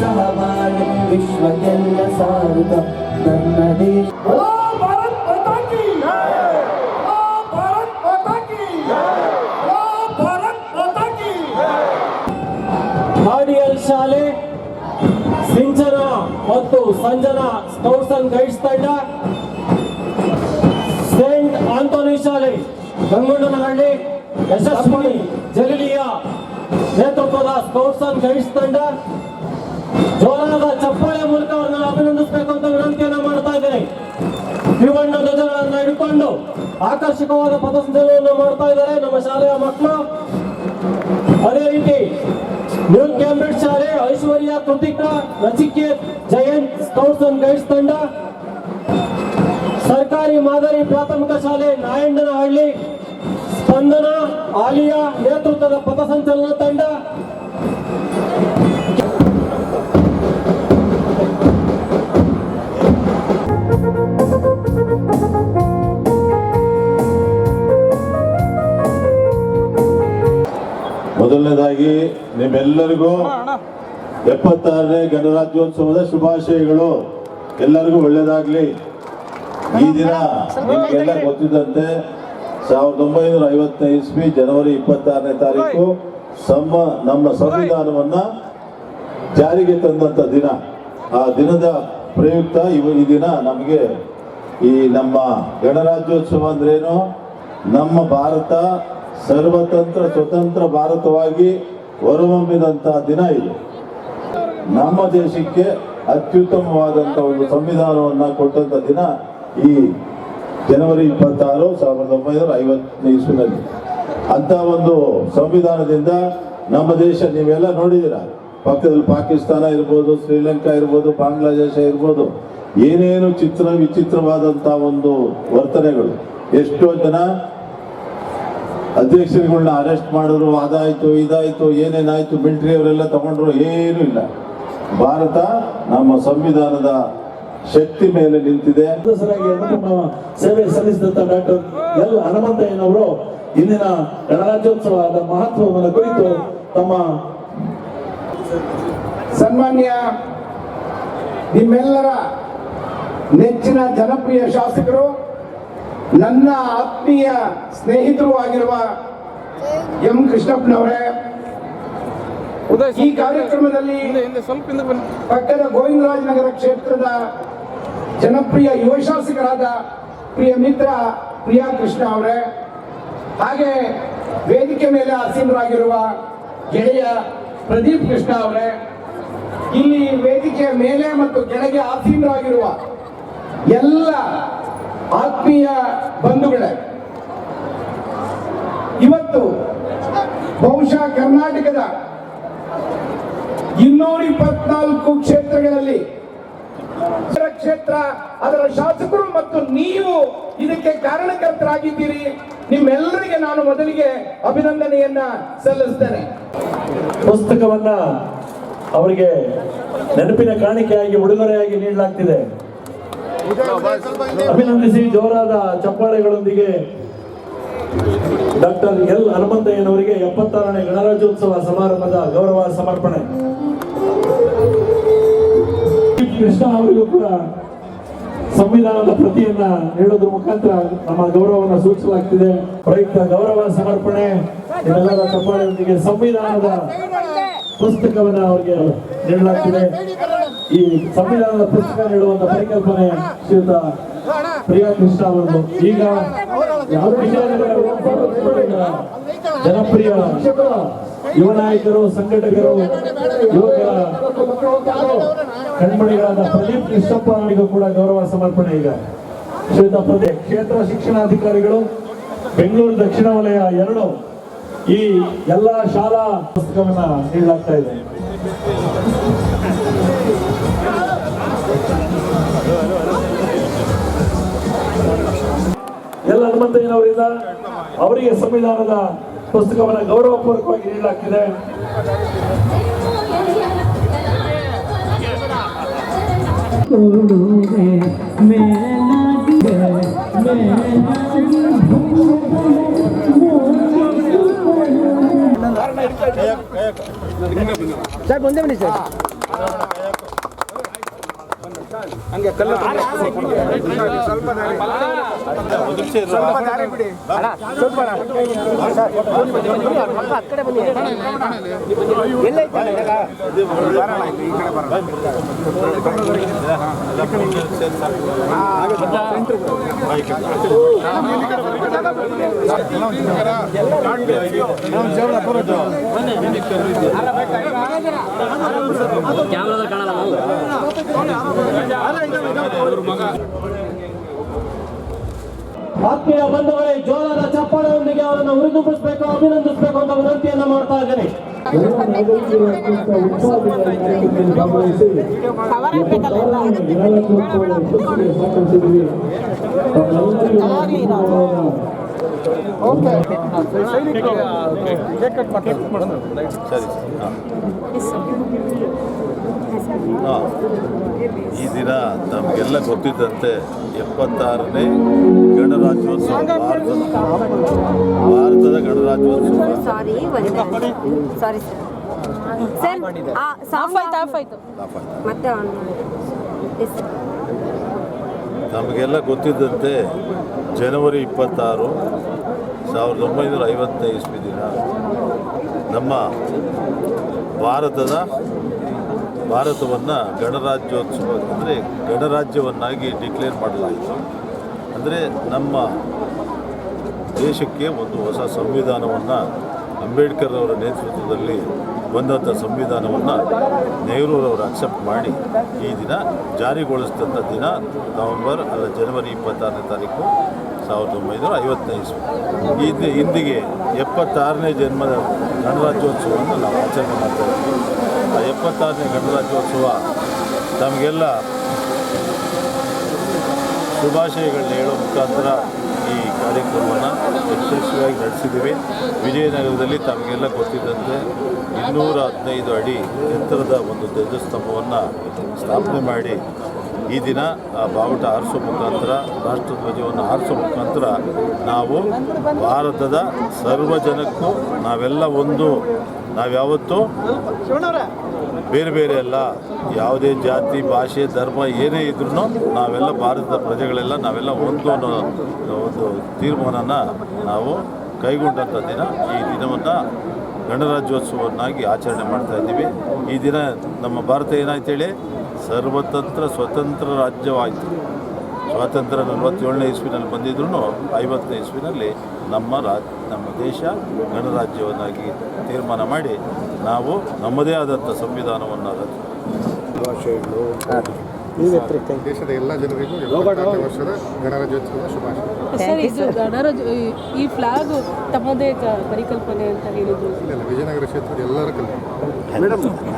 ಸಹ ಮಾಡಿ ವಿಶ್ವಕ್ಕೆಲ್ಲ ಸಾರುತ್ತ ನನ್ನ ದೇಶ. ಹಾಡಿಯಲ್ ಶಾಲೆ ಸಿಂಚನ ಮತ್ತು ಸಂಜನಾ ಸ್ಕೌಟ್ಸ್ ಅಂಡ್ ಗೈಡ್ಸ್ ತಂಡ ಸೇಂಟ್ ಆಂಟೋನಿ ಶಾಲೆ ಗಂಗೊಂಡನಹಳ್ಳಿ ಯಶಸ್ವಿ ಜಗಲಿಯ ನೇತೃತ್ವದ ಸ್ಕೌಟ್ಸ್ ಅಂಡ್ ಗೈಡ್ಸ್ ತಂಡ ಜೋರಾದ ಚಪ್ಪಾಳೆ ಮೂಲಕ ಅವರನ್ನು ಅಭಿನಂದಿಸಬೇಕು ಅಂತ ವಿನಂತಿಯನ್ನ ಮಾಡ್ತಾ ಇದ್ದೇನೆ. ತ್ರಿವರ್ಣ ಧ್ವಜಗಳನ್ನು ಹಿಡ್ಕೊಂಡು ಆಕರ್ಷಕವಾದ ಪಥಸಂಚಲನವನ್ನು ಮಾಡ್ತಾ ಇದ್ದಾರೆ ನಮ್ಮ ಶಾಲೆಯ ಮಕ್ಕಳು ಅದೇ ರೀತಿ ನ್ಯೂ ಕ್ಯಾಂಬ್ರಿಡ್ ಶಾಲೆ, Aishwarya Krithika Nachiket Jayant, scouts and guides ತಂಡ, ಸರ್ಕಾರಿ ಮಾದರಿ ಪ್ರಾಥಮಿಕ ಶಾಲೆ, ನಾಯಂಡನಹಳ್ಳಿ, ಸ್ಪಂದನ, ಆಲಿಯಾ ನೇತೃತ್ವದ ಪಥಸಂಚಲನ ತಂಡ ಮೊದಲನೇದಾಗಿ ನಿಮ್ಮೆಲ್ಲರಿಗೂ ಎಪ್ಪತ್ತಾರನೇ ಗಣರಾಜ್ಯೋತ್ಸವದ ಶುಭಾಶಯಗಳು. ಎಲ್ಲರಿಗೂ ಒಳ್ಳೆಯದಾಗಲಿ ಈ ದಿನ ನಿಮಗೆಲ್ಲ ಗೊತ್ತಿದ್ದಂತೆ ಸಾವಿರದ ಒಂಬೈನೂರ ಐವತ್ತನೇ ಇಸ್ವಿ ಜನವರಿ ಇಪ್ಪತ್ತಾರನೇ ತಾರೀಕು ಸಮ ನಮ್ಮ ಸಂವಿಧಾನವನ್ನ ಜಾರಿಗೆ ತಂದಂಥ ದಿನ. ಆ ದಿನದ ಪ್ರಯುಕ್ತ ಇವ ಈ ದಿನ ನಮಗೆ ಈ ನಮ್ಮ ಗಣರಾಜ್ಯೋತ್ಸವ ಅಂದ್ರೇನು? ನಮ್ಮ ಭಾರತ ಸರ್ವತಂತ್ರ ಸ್ವತಂತ್ರ ಭಾರತವಾಗಿ ಹೊರಹೊಮ್ಮಿದಂತಹ ದಿನ ಇದು. ನಮ್ಮ ದೇಶಕ್ಕೆ ಅತ್ಯುತ್ತಮವಾದಂಥ ಒಂದು ಸಂವಿಧಾನವನ್ನು ಕೊಟ್ಟಂಥ ದಿನ ಈ ಜನವರಿ ಇಪ್ಪತ್ತಾರು ಸಾವಿರದ ಒಂಬೈನೂರ ಐವತ್ತನೇ ಇಸ್ವಿನಲ್ಲಿ. ಅಂತ ಒಂದು ಸಂವಿಧಾನದಿಂದ ನಮ್ಮ ದೇಶ ನೀವೆಲ್ಲ ನೋಡಿದೀರ ಪಕ್ಕದಲ್ಲಿ ಪಾಕಿಸ್ತಾನ ಇರ್ಬೋದು, ಶ್ರೀಲಂಕಾ ಇರ್ಬೋದು, ಬಾಂಗ್ಲಾದೇಶ ಇರ್ಬೋದು. ಏನೇನು ಚಿತ್ರ ವಿಚಿತ್ರವಾದಂಥ ಒಂದು ವರ್ತನೆಗಳು? ಎಷ್ಟೋ ಜನ ಅಧ್ಯಕ್ಷರುಗಳನ್ನ ಅರೆಸ್ಟ್ ಮಾಡಿದ್ರು ಅದಾಯ್ತು ಇದಾಯ್ತು ಏನೇನಾಯ್ತು ಮಿಲಿಟರಿ ಅವರೆಲ್ಲ ತಗೊಂಡ್ರು ಏನೂ ಇಲ್ಲ. ಭಾರತ ನಮ್ಮ ಸಂವಿಧಾನದ ಶಕ್ತಿ ಮೇಲೆ ನಿಂತಿದೆ. ಸೇವೆ ಸಲ್ಲಿಸಿದಂತ ಡಾಕ್ಟರ್ ಎಲ್ ಹನುಮಂತಯ್ಯನವರು ಇಂದಿನ ಗಣರಾಜ್ಯೋತ್ಸವದ ಮಹತ್ವವನ್ನು ಕುರಿತು ತಮ್ಮ ಸನ್ಮಾನ್ಯ ನಿಮ್ಮೆಲ್ಲರ ನೆಚ್ಚಿನ ಜನಪ್ರಿಯ ಶಾಸಕರು ನನ್ನ ಆತ್ಮೀಯ ಸ್ನೇಹಿತರು ಆಗಿರುವ ಎಂ ಕೃಷ್ಣಪ್ಪನವರೇ ಈ ಕಾರ್ಯಕ್ರಮದಲ್ಲಿ ಪಕ್ಕದ ಗೋವಿಂದರಾಜನಗರ ಕ್ಷೇತ್ರದ ಜನಪ್ರಿಯ ಯುವ ಶಾಸಕರಾದ ಪ್ರಿಯ ಮಿತ್ರ ಪ್ರಿಯಾ ಕೃಷ್ಣ ಅವರೇ ಹಾಗೆ ವೇದಿಕೆ ಮೇಲೆ ಆಸೀನರಾಗಿರುವ ಗೆಳೆಯ ಪ್ರದೀಪ್ ಕೃಷ್ಣ ಅವರೇ ಇಲ್ಲಿ ವೇದಿಕೆಯ ಮೇಲೆ ಮತ್ತು ಕೆಳಗೆ ಆಸೀನರಾಗಿರುವ ಎಲ್ಲ ಆತ್ಮೀಯ ಬಂಧುಗಳೇ, ಇವತ್ತು ಬಹುಶಃ ಕರ್ನಾಟಕದ ಇನ್ನೂರ ಇಪ್ಪತ್ನಾಲ್ಕು ಕ್ಷೇತ್ರಗಳಲ್ಲಿ ಕ್ಷೇತ್ರ, ಅದರ ಶಾಸಕರು ಮತ್ತು ನೀವು ಇದಕ್ಕೆ ಕಾರಣಕರ್ತರಾಗಿದ್ದೀರಿ. ನಿಮ್ಮೆಲ್ಲರಿಗೆ ನಾನು ಮೊದಲಿಗೆ ಅಭಿನಂದನೆಯನ್ನ ಸಲ್ಲಿಸ್ತೇನೆ. ಪುಸ್ತಕವನ್ನ ಅವರಿಗೆ ನೆನಪಿನ ಕಾಣಿಕೆಯಾಗಿ, ಉಡುಗೊರೆಯಾಗಿ ನೀಡಲಾಗ್ತಿದೆ. ಅಭಿನಂದಿಸಿ ಜೋರಾದ ಚಪ್ಪಾಳೆಗಳೊಂದಿಗೆ ಡಾಕ್ಟರ್ ಎಲ್ ಹನುಮಂತಯ್ಯನವರಿಗೆ ಎಪ್ಪತ್ತಾರನೇ ಗಣರಾಜ್ಯೋತ್ಸವ ಸಮಾರಂಭದ ಗೌರವ ಸಮರ್ಪಣೆ. ಕೃಷ್ಣ ಅವರಿಗೂ ಕೂಡ ಸಂವಿಧಾನದ ಪ್ರತಿಯನ್ನ ನೀಡೋದ್ರ ಮುಖಾಂತರ ನಮ್ಮ ಗೌರವವನ್ನು ಸೂಚಿಸಲಾಗ್ತಿದೆ. ಪ್ರಯುಕ್ತ ಗೌರವ ಸಮರ್ಪಣೆ ಇದೆಲ್ಲರ ಚಪ್ಪಾಳೆಯೊಂದಿಗೆ ಸಂವಿಧಾನದ ಪುಸ್ತಕವನ್ನು ಅವರಿಗೆ ನೀಡಲಾಗ್ತಿದೆ. ಈ ಸಂವಿಧಾನದ ಪುಸ್ತಕ ನೀಡುವಂತ ಪರಿಕಲ್ಪನೆ ಶ್ರೀಯುತ ಪ್ರಿಯಾ ಕೃಷ್ಣ ಅವರು ಈಗ ಜನಪ್ರಿಯ ಯುವ ನಾಯಕರು, ಸಂಘಟಕರು, ಯುವಕರ ಕಣ್ಮಣಿಗಳಾದ ಪ್ರದೀಪ್ ಕೃಷ್ಣಪ್ಪ ಅವರಿಗೂ ಕೂಡ ಗೌರವ ಸಮರ್ಪಣೆ ಈಗ. ಶ್ರೀಯುತ ಪ್ರದೀಪ್ ಕ್ಷೇತ್ರ ಶಿಕ್ಷಣಾಧಿಕಾರಿಗಳು, ಬೆಂಗಳೂರು ದಕ್ಷಿಣ ವಲಯ ಎರಡು ಈ ಎಲ್ಲ ಶಾಲಾ ಪುಸ್ತಕವನ್ನ ನೀಡಲಾಗ್ತಾ ಇದೆ. ಎಲ್ ಹನುಮಂತಯ್ಯನವರಿಂದ ಅವರಿಗೆ ಸಂವಿಧಾನದ ಪುಸ್ತಕವನ್ನು ಗೌರವಪೂರ್ವಕವಾಗಿ ನೀಡಲಾಗ್ತಿದೆ. ಸರ್ ಮುಂದೆ ಬನ್ನಿ ಸರ್. ಮುಂದೆ ಬನ್ನಿ ಸರ್ ಆತ್ಮೀಯ ಬಂಧುಗಳೇ ಜೋರಾದ ಚಪ್ಪಾಳೆಯೊಂದಿಗೆ ಅವರನ್ನು ಹುರಿದುಂಬಿಸಬೇಕು ಅಭಿನಂದಿಸಬೇಕು ಅಂತ ವಿನಂತಿಯನ್ನು ಮಾಡ್ತಾ ಇದ್ದೇನೆ. ಗಮನಿಸಿ ಸರಿ ಹಾಂ ಹಾಂ ಈ ದಿನ ನಮಗೆಲ್ಲ ಗೊತ್ತಿದ್ದಂತೆ ಎಪ್ಪತ್ತಾರನೇ ಗಣರಾಜ್ಯೋತ್ಸವ ಭಾರತದ ಭಾರತದ ಗಣರಾಜ್ಯೋತ್ಸವ ನಮಗೆಲ್ಲ ಗೊತ್ತಿದ್ದಂತೆ ಜನವರಿ ಇಪ್ಪತ್ತಾರು ಸಾವಿರದ ಒಂಬೈನೂರ ಐವತ್ತನೇ ಇಸ್ವಿ ದಿನ. ನಮ್ಮ ಭಾರತದ ಭಾರತವನ್ನು ಗಣರಾಜ್ಯೋತ್ಸವ ಅಂದರೆ ಗಣರಾಜ್ಯವನ್ನಾಗಿ ಡಿಕ್ಲೇರ್ ಮಾಡಲಾಯಿತು. ಅಂದರೆ ನಮ್ಮ ದೇಶಕ್ಕೆ ಒಂದು ಹೊಸ ಸಂವಿಧಾನವನ್ನು ಅಂಬೇಡ್ಕರ್ ಅವರ ನೇತೃತ್ವದಲ್ಲಿ ಬಂದಂಥ ಸಂವಿಧಾನವನ್ನು ನೆಹರೂರವರು ಅಕ್ಸೆಪ್ಟ್ ಮಾಡಿ ಈ ದಿನ ಜಾರಿಗೊಳಿಸಿದಂಥ ದಿನ ನವೆಂಬರ್ ಅಲ್ಲ ಜನವರಿ ಇಪ್ಪತ್ತಾರನೇ ತಾರೀಕು ಸಾವಿರದ ಒಂಬೈನೂರ ಐವತ್ತೈದು. ಈ ಇಂದಿಗೆ ಎಪ್ಪತ್ತಾರನೇ ಜನ್ಮದ ಗಣರಾಜ್ಯೋತ್ಸವವನ್ನು ನಾವು ಆಚರಣೆ ಮಾಡ್ತಾ ಇದ್ದೀವಿ. ಆ ಎಪ್ಪತ್ತಾರನೇ ಗಣರಾಜ್ಯೋತ್ಸವ ನಮಗೆಲ್ಲ ಶುಭಾಶಯಗಳನ್ನ ಹೇಳೋ ಮುಖಾಂತರ ಕಾರ್ಯಕ್ರಮವನ್ನು ಯಶಸ್ವಿಯಾಗಿ ನಡೆಸಿದ್ದೀವಿ. ವಿಜಯನಗರದಲ್ಲಿ ತಮಗೆಲ್ಲ ಗೊತ್ತಿದ್ದಂತೆ ಇನ್ನೂರ ಹದಿನೈದು ಅಡಿ ಎತ್ತರದ ಒಂದು ಧ್ವಜಸ್ತಂಭವನ್ನು ಸ್ಥಾಪನೆ ಮಾಡಿ ಈ ದಿನ ಆ ಬಾವುಟ ಹಾರಿಸೋ ಮುಖಾಂತರ ರಾಷ್ಟ್ರಧ್ವಜವನ್ನು ಹಾರಿಸೋ ಮುಖಾಂತರ ನಾವು ಭಾರತದ ಸರ್ವ ಜನಕ್ಕೂ ನಾವೆಲ್ಲ ಒಂದು, ನಾವ್ಯಾವತ್ತೂ ಬೇರೆ ಬೇರೆ ಅಲ್ಲ ಯಾವುದೇ ಜಾತಿ, ಭಾಷೆ, ಧರ್ಮ ಏನೇ ಇದ್ರೂ ನಾವೆಲ್ಲ ಭಾರತದ ಪ್ರಜೆಗಳೆಲ್ಲ ನಾವೆಲ್ಲ ಒಂದು ಅನ್ನೋ ಒಂದು ತೀರ್ಮಾನನ ನಾವು ಕೈಗೊಂಡಂಥ ದಿನ. ಈ ದಿನವನ್ನು ಗಣರಾಜ್ಯೋತ್ಸವವನ್ನಾಗಿ ಆಚರಣೆ ಮಾಡ್ತಾ ಇದ್ದೀವಿ. ಈ ದಿನ ನಮ್ಮ ಭಾರತ ಏನಾಯ್ತು ಹೇಳಿ? ಸರ್ವತಂತ್ರ ಸ್ವತಂತ್ರ ರಾಜ್ಯವಾಯಿತು. ಸ್ವಾತಂತ್ರ್ಯ ನಲವತ್ತೇಳನೇ ಇಸ್ವಿನಲ್ಲಿ ಬಂದಿದ್ರೂ ಐವತ್ತನೇ ಇಸ್ವಿನಲ್ಲಿ ನಮ್ಮ ರಾ, ನಮ್ಮ ದೇಶ ಗಣರಾಜ್ಯವನ್ನಾಗಿ ತೀರ್ಮಾನ ಮಾಡಿ ನಾವು ನಮ್ಮದೇ ಆದಂಥ ಸಂವಿಧಾನವನ್ನು ಭಾಷೆಗಳು ದೇಶದ ಎಲ್ಲ ಜನರಿಗೂ ವರ್ಷದ ಗಣರಾಜ್ಯೋತ್ಸವದ ಶುಭಾಶಯ. ಸರ್ ಇದು ಗಣರಾಜ್ ಈ- ಈ ಫ್ಲಾಗ್ ತಮ್ಮದೇ ಕ- ಪರಿಕಲ್ಪನೆ ಅಂತ ಹೇಳಿದ್ರು. ಇಲ್ಲ ವಿಜಯನಗರ ಕ್ಷೇತ್ರದ ಎಲ್ಲರ ಕಲ್ಪನೆ.